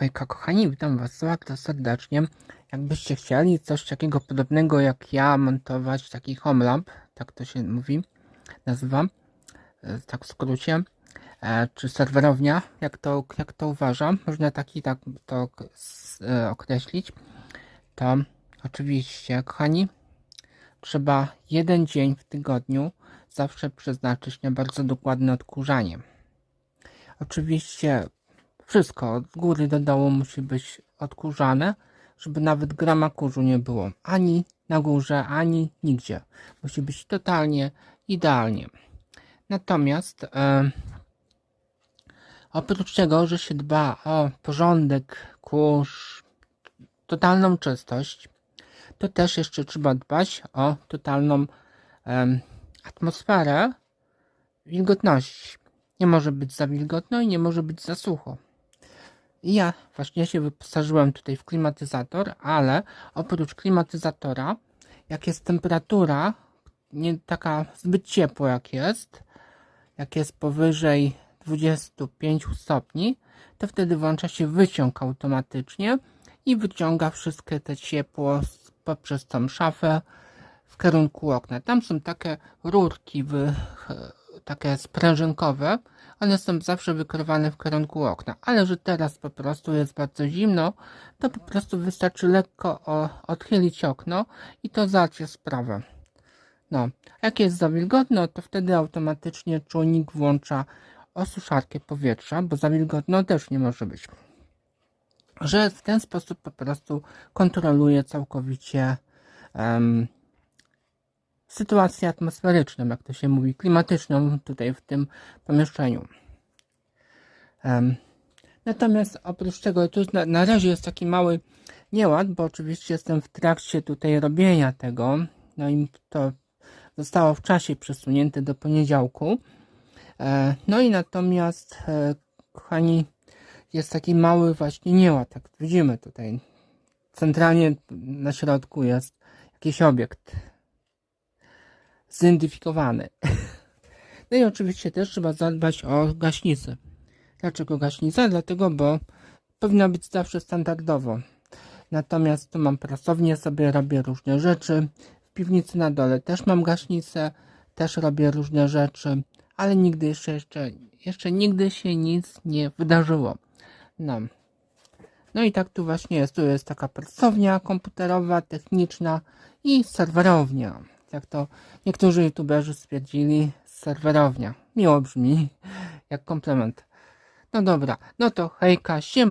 Hejka kochani, witam was bardzo serdecznie. Jakbyście chcieli coś takiego podobnego jak ja montować, taki homelab, tak to się mówi, nazywa, e, tak w skrócie, e, czy serwerownia, jak to, jak to uważam, można taki tak to e, określić, to oczywiście, kochani, trzeba jeden dzień w tygodniu zawsze przeznaczyć na bardzo dokładne odkurzanie. Oczywiście wszystko od góry do dołu musi być odkurzane, żeby nawet grama kurzu nie było. Ani na górze, ani nigdzie. Musi być totalnie idealnie. Natomiast e, oprócz tego, że się dba o porządek, kurz, totalną czystość, to też jeszcze trzeba dbać o totalną em, atmosferę wilgotności. Nie może być za wilgotno i nie może być za sucho. Ja właśnie się wyposażyłem tutaj w klimatyzator, ale oprócz klimatyzatora, jak jest temperatura nie taka zbyt ciepła jak jest, jak jest powyżej 25 stopni, to wtedy włącza się wyciąg automatycznie i wyciąga wszystkie te ciepło poprzez tą szafę w kierunku okna. Tam są takie rurki wy, takie sprężynkowe, one są zawsze wykrywane w kierunku okna, ale że teraz po prostu jest bardzo zimno, to po prostu wystarczy lekko o, odchylić okno i to załatwia sprawę. No, jak jest za wilgotno, to wtedy automatycznie czujnik włącza osuszarkę powietrza, bo za wilgotno też nie może być. Że w ten sposób po prostu kontroluje całkowicie em, sytuację atmosferyczną, jak to się mówi, klimatyczną tutaj w tym pomieszczeniu. Em, natomiast oprócz tego, tu na, na razie jest taki mały nieład, bo oczywiście jestem w trakcie tutaj robienia tego, no i to zostało w czasie przesunięte do poniedziałku. E, no i natomiast, e, kochani, jest taki mały właśnie nieład, tak widzimy tutaj. Centralnie na środku jest jakiś obiekt zidentyfikowany. No i oczywiście też trzeba zadbać o gaśnicę. Dlaczego gaśnica? Dlatego, bo powinna być zawsze standardowo. Natomiast tu mam prasownię, sobie robię różne rzeczy. W piwnicy na dole też mam gaśnicę, też robię różne rzeczy, ale nigdy jeszcze, jeszcze, jeszcze nigdy się nic nie wydarzyło. No. No i tak tu właśnie jest. Tu jest taka pracownia komputerowa, techniczna i serwerownia. Jak to niektórzy youtuberzy stwierdzili, serwerownia. Miło brzmi, jak komplement. No dobra, no to hejka, siem.